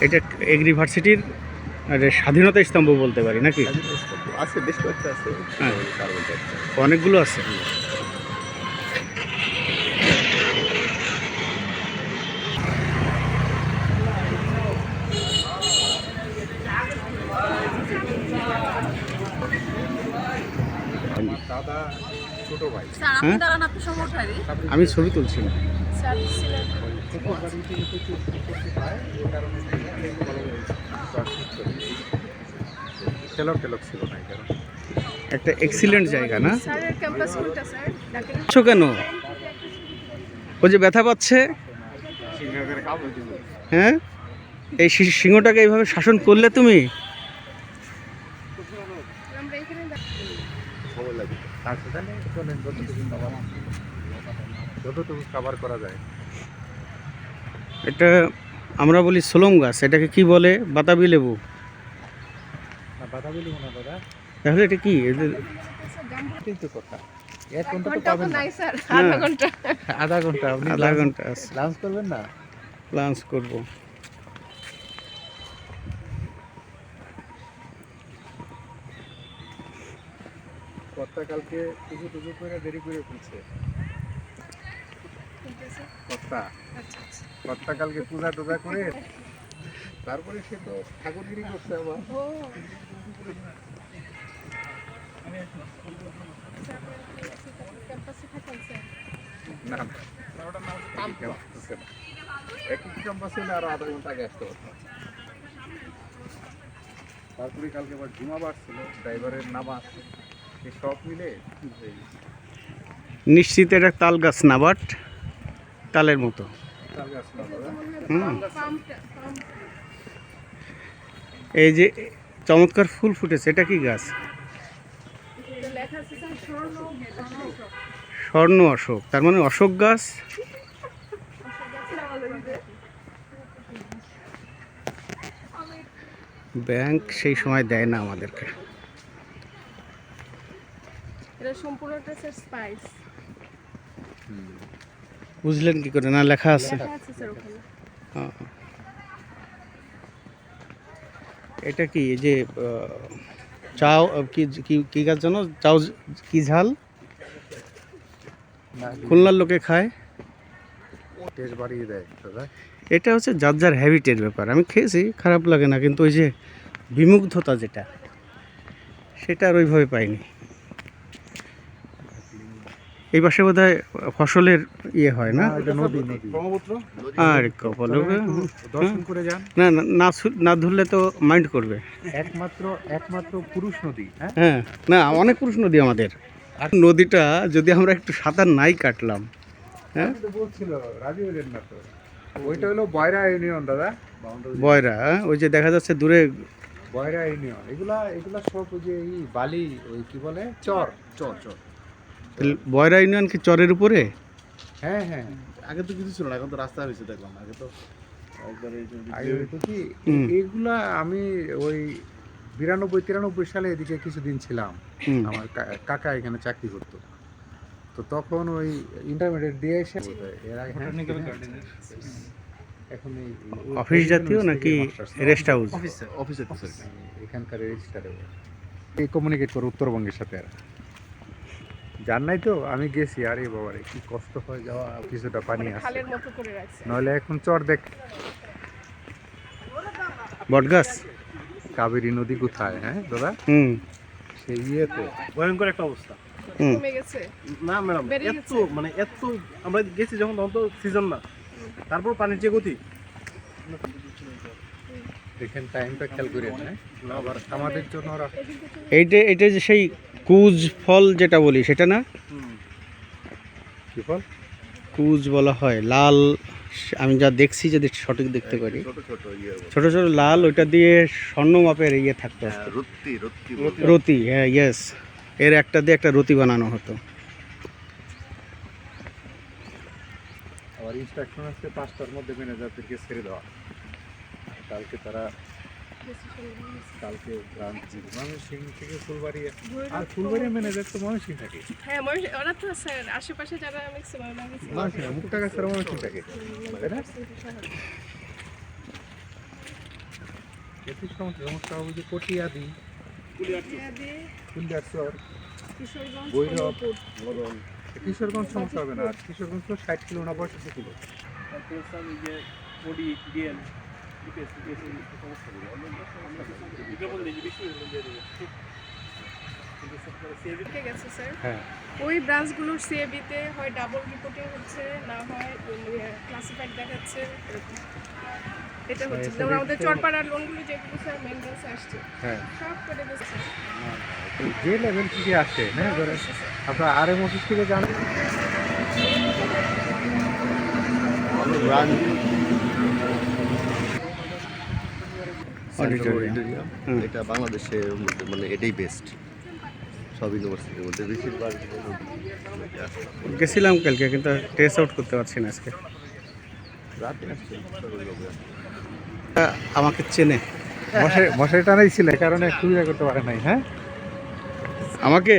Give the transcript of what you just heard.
এটা এগ্রিভার্সিটির স্বাধীনতা স্তম্ভ বলতে পারি নাকি? আছে বেশ কয়েকটা আছে। হ্যাঁ। অনেকগুলো আছে। হ্যাঁ? আমি ছবি তুলছি ছিল না একটা এক্সিলেন্ট জায়গা না? স্যারের ক্যাম্পাস কোনটা স্যার? ডাকেন আছো কেন? ও যে ব্যথা পাচ্ছে? হ্যাঁ? এই সিংহটাকে এইভাবে শাসন করলে তুমি? আমরা এখানে সময় লাগে তার সেখানে চলেন যতটুকু খাবার করা যায়। এটা আমরা বলি সোলং গাছ এটাকে কি বলে? বাতাবি লেবু। না বাধা না দাদা। তাহলে এটা কি? হ্যাঁ। আধা ঘণ্টা। আধা ঘণ্টা আপনি আধা ঘণ্টা লাঞ্চ করবেন না? লাঞ্চ করব। কর্তা টুকু টুকু করে দেরি করে ফেলছে। কর্তা? আচ্ছা আচ্ছা। কর্তা কালকে পূজা টুজা করে তারপরে সে তো ঠাকুরগিরি করছে স্যার না একই ক্যাম্পাসে হলে আরও আধা ঘণ্টা আগে আসতে তারপরে কালকে আবার জুমা বার ছিল ড্রাইভারের নামাজ। সব মিলে নিশ্চিত এটা তাল গাছ না বাট তালের মতো। এই যে চমৎকার ফুল ফুটেছে এটা কি গাছ? লেখা আছে স্যার স্বর্ণ স্বর্ণ অশোক। তার মানে অশোক গাছ? ব্যাংক সেই সময় দেয় না আমাদেরকে। এটা সম্পূর্ণটা স্যার স্পাইস বুঝলেন কি করে? না লেখা আছে। লেখা আছে স্যার ওখানে। হ্যাঁ। এটা কি এই যে চাও কি কি- কি গাছ জানো? চাও কি ঝাল? না খুলনার লোকে খায়। দেয় এটা হচ্ছে যার যার হ্যাবিটের ব্যাপার। আমি খেয়েছি খারাপ লাগে না কিন্তু ওই যে বিমুগ্ধতা যেটা সেটা আর ওইভাবে পাইনি। এই পাশে বোধ হয় ফসলের ইয়ে হয় না? এটা নদী নদী। ব্রহ্মপুত্র? আর কপাল যান। না না, না ধরলে তো মাইন্ড করবে। একমাত্র একমাত্র পুরুষ নদী হ্যাঁ? হ্যাঁ না অনেক পুরুষ নদী আমাদের। আর নদীটা যদি আমরা একটু সাঁতার নাই কাটলাম হ্যাঁ? ওইটা হলো বয়রা ইউনিয়ন দাদা। বয়রা হ্যাঁ? ওই যে দেখা যাচ্ছে দূরে বয়রা ইউনিয়ন। এগুলা এগুলা সব ওই যে এই বালি ওই কি বলে? চর চর চর। বয়রা ইউনিয়ন কি চরের উপরে? হ্যাঁ হ্যাঁ। আগে তো কিছু ছিল না এখন তো রাস্তা হয়েছে দেখলাম। আগে তো। এগুলা আমি ওই বিরানব্বই তিরানব্বই সালে এদিকে কিছুদিন ছিলাম। আমার কাকা এখানে চাকরি করতো। তো তখন ওই ইন্টারমিডিয়েট দিয়ে এসে এর আগে এখন এই অফিস জাতীয় নাকি রেস্ট হাউস অফিসে অফিসে এখানকার রেজিস্টারে এই কমিউনিকেট করে উত্তরবঙ্গের সাথে আর জান নাই তো? আমি গেছি। আরে বাবারে কি কষ্ট হয় যাওয়া কিছুটা পানি মানে আছে। খালের মতো করে রাখছে। নইলে এখন চর দেখ। বটগাছ? কাবেরী নদী কোথায় হ্যাঁ দাদা? হুম। সেই ইয়েতে। ভয়ঙ্কর একটা অবস্থা। হুম। কমে গেছে। না ম্যাডাম এত মানে এত আমরা গেছি যখন তখন তো সিজন না। তারপর পানির যে গতি। দেখেন টাইমটা খেয়াল করে হ্যাঁ। আবার আমাদের জন্য এইটা এটা যে সেই কুজ ফল যেটা বলি সেটা না? কি বল কুজ বলা হয় লাল আমি যা দেখছি যদি সঠিক দেখতে পারি। ছোট ছোট ইয়ে ছোট ছোট লাল ওইটা দিয়ে স্বর্ণ মাপের ইয়ে থাকতো। রতি হ্যাঁ ইয়েস এর একটা দিয়ে একটা রতি বানানো হতো। আবার ইনস্ট্রাকশন আছে পাঁচটার মধ্যে ম্যানেজারদেরকে ছেড়ে দেওয়া। কালকে তারা কালকে ব্রাঞ্চ ময়মনসিং থেকে ফুলবাড়ি আর ফুলবাড়ির ম্যানেজার তো ময়মনসিং থাকে। হ্যাঁ ওরা তো স্যার আশেপাশে যারা ম্যাক্সিমাম ময়মনসিং মুক্তা গাছের ময়মনসিং থাকে। তাই না? এটির সমস্যা সমস্যা হবে যে কটিয়াদি কিশোরগঞ্জ বৈরব। কিশোরগঞ্জ সমস্যা হবে না। আর কিশোরগঞ্জ তো ষাট কিলো না পঁয়ষট্টি কিলো স্যার হ্যাঁ। ওই ব্রাঞ্চগুলোর সিএবিতে হয় ডাবল রিপোর্টিং হচ্ছে না হয় ক্লাসিফাইড দেখাচ্ছে এরকম। এটা হচ্ছে। যেমন আমাদের চরপাড়ার লোনগুলো যেগুলো স্যার মেন ব্রাঞ্চে আসছে হ্যাঁ। সব করে দিচ্ছে। যে লেভেল থেকে আসে হ্যাঁ ধরে আপনার আর এম অফিস থেকে জানেন? Auditorium. অডিটোরিয়াম এটা বাংলাদেশের মধ্যে মানে এটাই বেস্ট সব ইউনিভার্সিটির মধ্যে বেশিরভাগ গেছিলাম কালকে কিন্তু টেস্ট আউট করতে পারছি না আজকে। আমাকে চেনে। মশাই মশাই টানাই ছিল কারণে সুবিধা করতে পারে নাই হ্যাঁ? আমাকে?